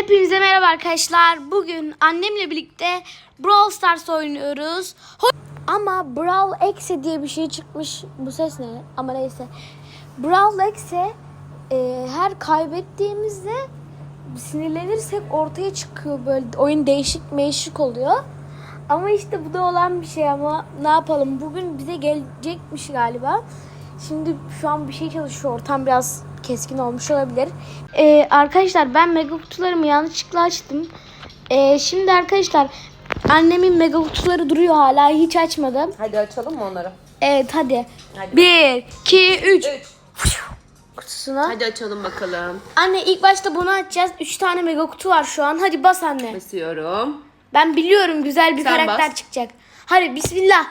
Hepinize merhaba arkadaşlar. Bugün annemle birlikte Brawl Stars oynuyoruz. Ho- Ama Brawl Exe diye bir şey çıkmış. Bu ses ne? Ama neyse. Brawl Exe e, her kaybettiğimizde sinirlenirsek ortaya çıkıyor böyle oyun değişik meşik oluyor. Ama işte bu da olan bir şey ama ne yapalım bugün bize gelecekmiş galiba. Şimdi şu an bir şey çalışıyor ortam biraz keskin olmuş olabilir. Ee, arkadaşlar ben mega kutularımı yanlışlıkla açtım. Ee, şimdi arkadaşlar annemin mega kutuları duruyor hala hiç açmadım. Hadi açalım mı onları? Evet hadi. Hadi. 1, 2, 3 Üç. kutusuna. Hadi açalım bakalım. Anne ilk başta bunu açacağız. 3 tane mega kutu var şu an. Hadi bas anne. Basıyorum. Ben biliyorum güzel bir Sen karakter bas. çıkacak. Hadi bismillah.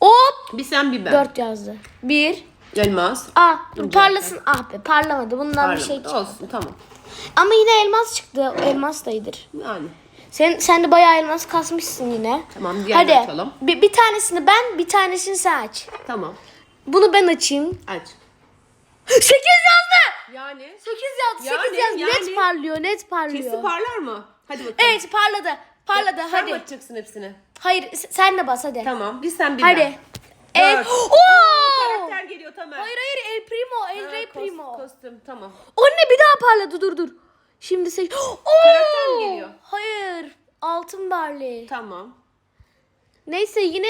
Hop. Bir sen bir ben. 4 yazdı. 1. Elmas. Aa Rica parlasın. Ah be parlamadı. Bundan bir Pardon. şey çıktı. Olsun tamam. Ama yine elmas çıktı. Elmas da iyidir. Yani. Sen, sen de bayağı elmas kasmışsın yine. Tamam, diğerini Hadi. açalım. Bir, bir tanesini ben bir tanesini sen aç. Tamam. Bunu ben açayım. Aç. 8 yazdı. Yani. 8 yazdı. 8 Yani, yazdı. yani. Net parlıyor. Net parlıyor. Kesi parlar mı? Hadi bakalım. Evet parladı. Parladı. Sen hadi. mi açacaksın hepsini? Hayır s- sen de bas hadi. Tamam. Bir sen bir Hadi. El. Dört. Oo! Karakter geliyor tamam. Hayır hayır El Primo. El Ha, Rey kos- Primo. Kostüm tamam. Anne bir daha parladı dur dur. Şimdi seç. Oo! Karakter mi geliyor? Hayır. Altın Barley. Tamam. Neyse yine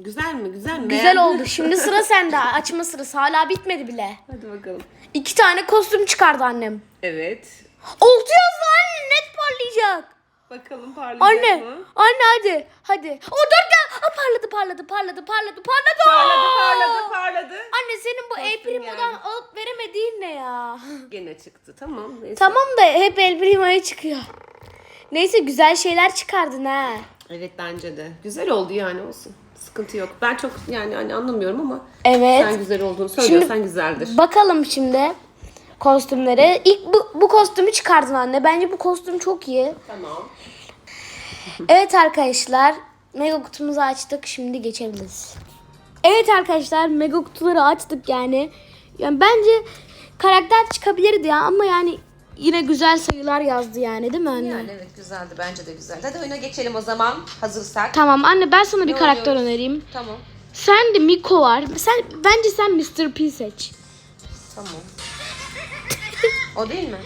Güzel mi? Güzel mi? güzel Beğendin oldu. mi? Şimdi sıra sende. Açma sırası. Hala bitmedi bile. Hadi bakalım. İki tane kostüm çıkardı annem. Evet. Altı yazdı anne. Net parlayacak. Bakalım parlayacak Anne. mı? Anne hadi. Hadi. O dört parladı parladı parladı parladı parladı. Parladı parladı. Anne senin bu El Primo'dan geldi. alıp veremediğin ne ya? Gene çıktı tamam. Neyse. Tamam da hep El Primo'ya çıkıyor. Neyse güzel şeyler çıkardın ha. Evet bence de. Güzel oldu yani olsun. Sıkıntı yok. Ben çok yani hani anlamıyorum ama Evet. sen güzel olduğunu söylüyorsan güzeldir. Bakalım şimdi kostümlere. İlk bu, bu kostümü çıkardın anne. Bence bu kostüm çok iyi. Tamam. Evet arkadaşlar. Mega kutumuzu açtık. Şimdi geçebiliriz. Evet arkadaşlar. Mega kutuları açtık yani. Yani bence karakter çıkabilirdi ya ama yani yine güzel sayılar yazdı yani değil mi anne? Yani evet güzeldi. Bence de güzeldi. Hadi oyuna geçelim o zaman. Hazırsak. Tamam anne ben sana bir Ne karakter önereyim. Tamam. Sen de Miko var. Sen bence sen Mr. P seç. Tamam. o değil mi?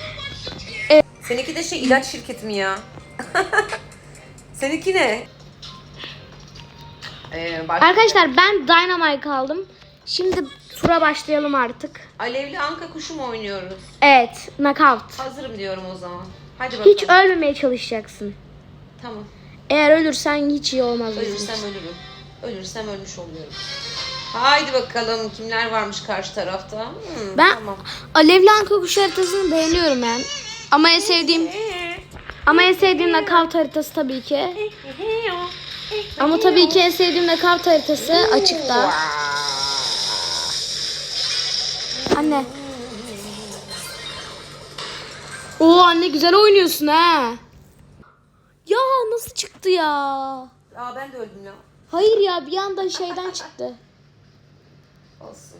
Evet. Seninki de şey ilaç şirketi mi ya? Seninki ne? Ee, Arkadaşlar ben Dynamite aldım. Şimdi tura başlayalım artık. Alevli anka kuşu mu oynuyoruz? Evet, knockout. Hazırım diyorum o zaman. Hadi bakalım. Hiç ölmemeye çalışacaksın. Tamam. Eğer ölürsen hiç iyi olmaz bizim Ölürsem için. ölürüm. Ölürsem ölmüş oluyorum. Haydi bakalım kimler varmış karşı tarafta. Hmm, Ben Tamam. Alevli Anka kuş haritasını beğeniyorum ben. Ama en sevdiğim ama en sevdiğim knockout haritası tabii ki. Ama tabii ki en sevdiğim knockout haritası açıkta. Anne. Oo anne güzel oynuyorsun ha. Ya nasıl çıktı ya? Aa ben de öldüm ya. Hayır ya bir anda şeyden çıktı. Olsun.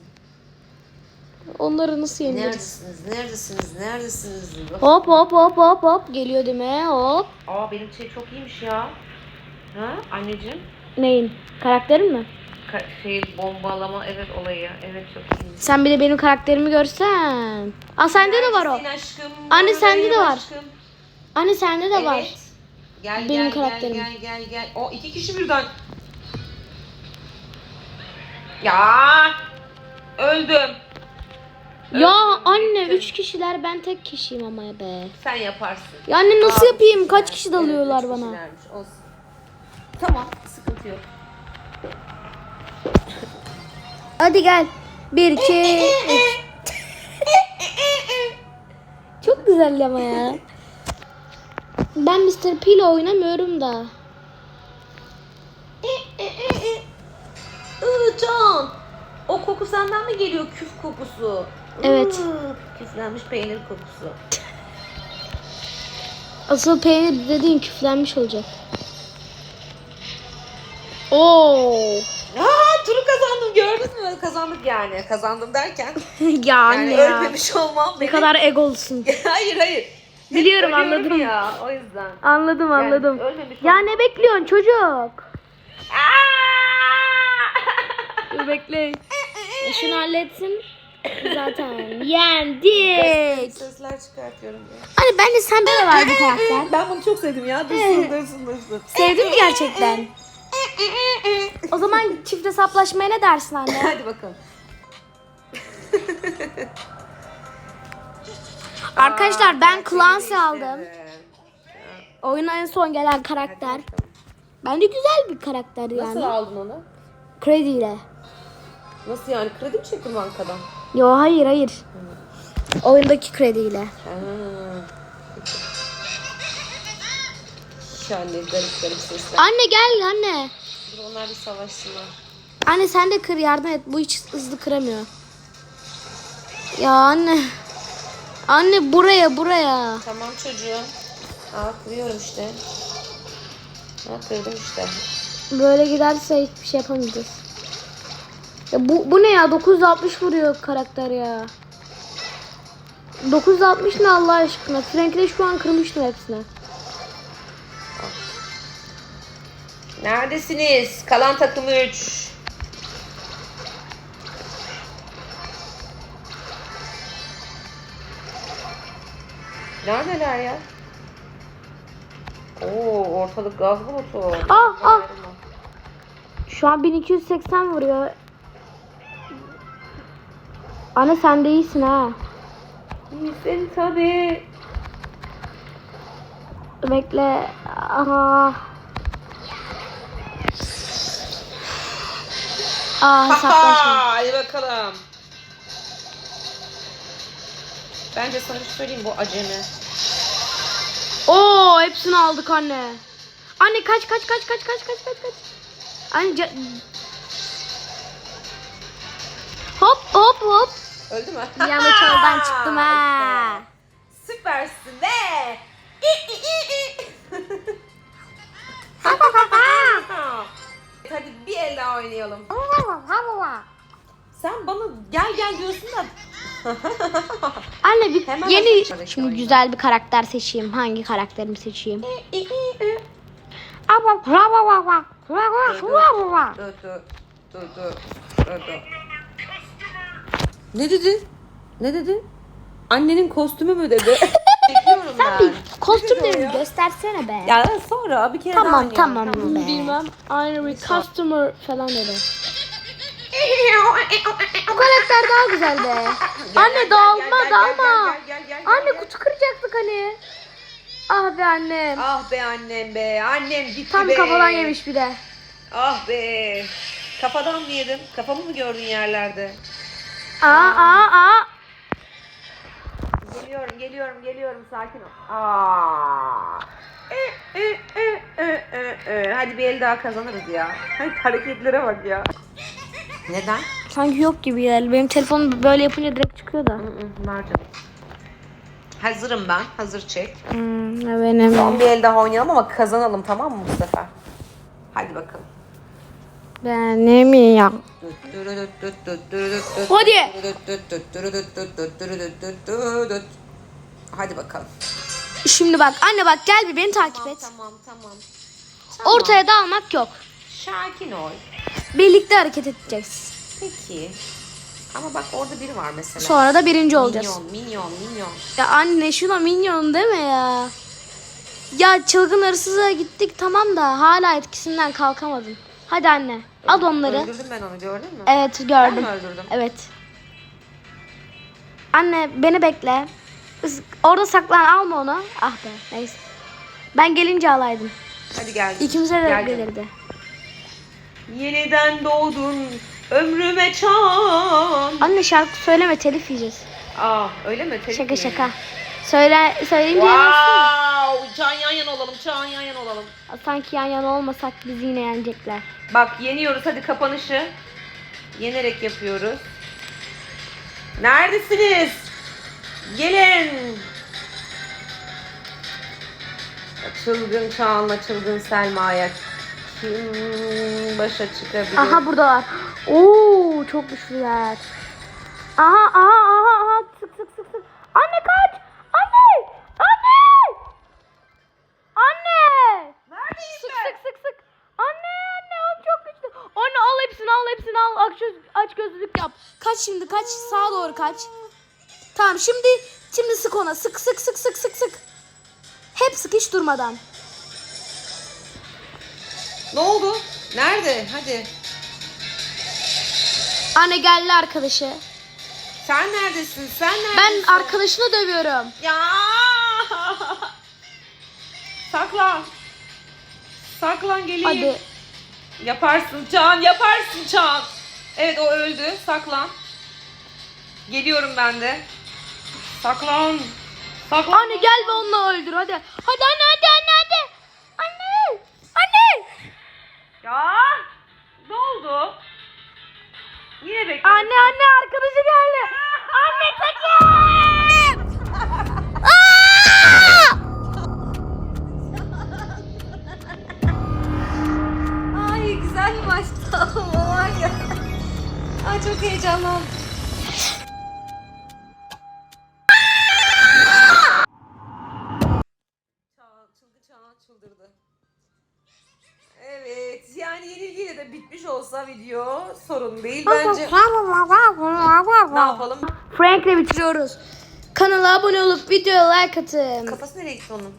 Onları nasıl yeniriz? Neredesiniz? Neredesiniz? Neredesiniz? Hop hop hop hop hop geliyor değil mi? Hop. Aa benim şey çok iyiymiş ya. Ha anneciğim? Neyin? Karakterin mi? Ka- şey bombalama evet olayı. Evet çok iyiymiş. Sen bir de benim karakterimi görsen. Aa sende de var o. Aşkım? Anne, sende de var. aşkım. Anne sende de Evet. var. Gel Benim gel karakterim. gel gel gel gel. O iki kişi birden. Ya öldüm. Ya Öldüm, anne bittim. üç kişiler ben tek kişiyim ama be. Sen yaparsın. Ya anne nasıl Aa, yapayım? Kaç kişi dalıyorlar Evet, bana? Olsun. Yok. Hadi gel. Bir, iki, üç. Çok güzel ama ya. Ben Mr. P ile oynamıyorum da. Can. O koku senden mi geliyor küf kokusu? Evet. Küflenmiş peynir kokusu. Asıl peynir dediğin küflenmiş olacak. Oo. Aa turu kazandım gördün mü? Kazandık yani. Kazandım derken. ya Yani anne ya. ölmemiş olmam Ne beni. kadar egolusun. hayır hayır. Biliyorum Ölüyorum anladım. ya o yüzden. Anladım anladım. ölmemiş Ya ne bekliyorsun çocuk? Dur bekle. Şunu halletsin. Zaten yendik. Sesler çıkartıyorum ya. Hani bence sende de var bu karakter. Ben bunu çok sevdim ya. Dursun dursun dursun. Sevdim gerçekten. O zaman çift hesaplaşmaya ne dersin anne? Hadi bakalım. Arkadaşlar ben Clancy aldım. Oyuna en son gelen karakter. Bence güzel bir karakter Nasıl yani. aldın onu? Krediyle. Nasıl yani? Kredi mi çektin bankadan? Yo hayır hayır. Oyundaki krediyle. Ha. Şahane garip garip sesler. Anne gel anne. Dur onlar bir savaşsınlar. Anne sen de kır yardım et. Bu hiç hızlı kıramıyor. Ya anne. Anne buraya buraya. Tamam çocuğum. Aa kırıyorum işte. Ha kırdım işte. Böyle giderse hiçbir şey yapamayacağız. Ya bu, bu ne ya? 960 vuruyor karakter ya. 960 ne Allah aşkına? Frank'le şu an kırmıştım hepsini. Neredesiniz? Kalan takımı 3. Neredeler ya? Oo ortalık gaz bulutu. Ah, ah. Şu an 1280 vuruyor. Anne sen de iyisin ha. İyisin tabii. Bekle. Aha. Aa hesaplaşma. Hadi bakalım. Bence sana bir şey söyleyeyim bu acemi. Oo hepsini aldık anne. Anne kaç kaç kaç kaç kaç kaç kaç kaç. Anne Hop hop hop. Öldü mü? Bir anda çölden çıktım ha. Süpersin de. Bir el daha oynayalım. Sen bana gel gel diyorsun da. Anne bir Hemen yeni başla. şimdi güzel bir karakter seçeyim. Hangi karakterimi seçeyim? İ, i, i. Ama bravo bravo bravo bravo. Dur dur. Dur dur. Dur dur. Ne dedi? Ne dedi? Annenin kostümü mü dedi? Bekliyorum ben. Bir kostüm Ne dedi o de ya? göstersene be. Ya sonra bir kere daha Tamam oynayalım, tamam. be. Bilmem. Aynı bir customer falan dedi. Bu karakter daha güzel be. Anne dağılma gel, gel, dağılma. Anne kutu kıracaktık hani. Ah be annem. Ah be annem be. Annem gitti Tam be. kafadan yemiş bir de. Ah be. Kafadan mı yedin? Kafamı mı gördün yerlerde? Aa aa aa. Geliyorum, geliyorum, geliyorum. Sakin ol. Aa. E, e, e, e, e, e. Hadi bir el daha kazanırız ya. Hadi hareketlere bak ya. Neden? Sanki yok gibi yani. Benim telefonum böyle yapınca direkt çıkıyor da. Hı hı, Ver canım. Hazırım ben. Hazır çek. Hmm, benim. Son bir el daha oynayalım ama kazanalım tamam mı bu sefer? Hadi bakalım. Benim ya. Hadi. Hadi bakalım. Şimdi bak anne bak gel bir beni takip et. Tamam tamam. Ortaya dağılmak yok. Sakin ol. Birlikte hareket edeceğiz. Peki. Ama bak orada biri var mesela. Sonra da birinci olacağız. Minyon, minyon, minyon. Ya anne şuna minyon deme ya. Ya çılgın hırsıza gittik tamam da hala etkisinden kalkamadın. Hadi anne al onları. Öldürdüm ben onu gördün mü? Evet Ben gördüm. mi öldürdüm? Evet. Anne beni bekle. Is- Orada saklan alma onu. Ah be neyse. Ben gelince alaydım. Hadi gel. İkimize de Gel canım. gelirdi. Yeniden doğdun ömrüme çan. Anne şarkı söyleme telif yiyeceğiz. Aa öyle mi? Telif Şaka mi? şaka. Söyle söyleyince yemezsin. Wow! Can yan yana olalım, can yan yana olalım. Sanki yan yana olmasak bizi yine yenecekler. Bak yeniyoruz hadi kapanışı. Yenerek yapıyoruz. Neredesiniz? Gelin. Çılgın Çağan'la çılgın Selma'ya kim başa çıkabilir? Aha buradalar. Oo çok güçlüler. Aha aha aha aha sık sık sık sık. Anne kaç. Gözlülük yap. Kaç şimdi kaç sağa doğru kaç. Tamam şimdi şimdi sık ona sık sık sık sık sık sık. Hep sık hiç durmadan. Ne oldu? Nerede? Hadi. Anne geldi arkadaşı. Sen neredesin? Sen neredesin? Ben arkadaşını dövüyorum. Ya. Saklan. Saklan geleyim. Hadi. Yaparsın Can, yaparsın Can. Evet o öldü. Saklan. Geliyorum ben de. Saklan. Saklan. Anne gel ve onunla öldür hadi. Hadi anne hadi. Bitmiş olsa video sorun değil bence. ne yapalım? Frank'le bitiriyoruz. Kanala abone olup videoya like atın. Kafası nereye gitti onun?